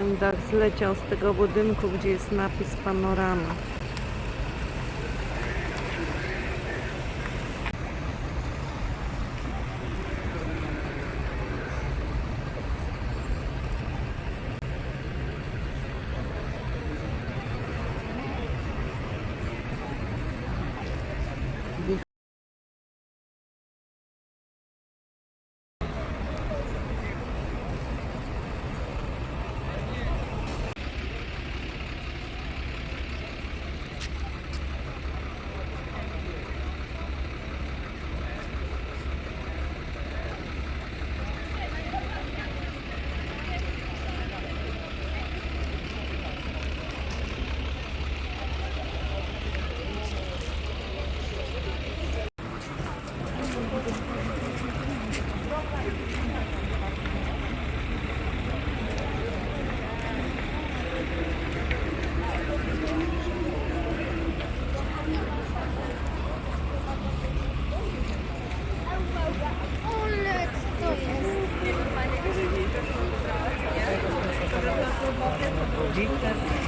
Ten dach zleciał z tego budynku, gdzie jest napis panorama.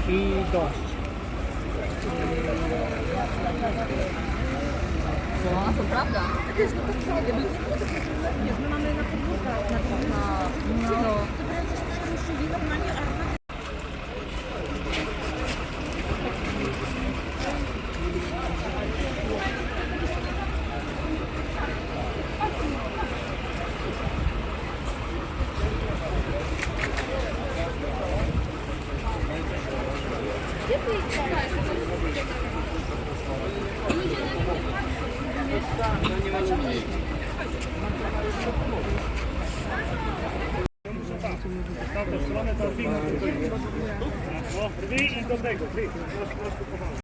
I dość. No, to prawda. My Tę stronę to film. No, brwi i do tego, brwi. Troszkę, troszkę powoli.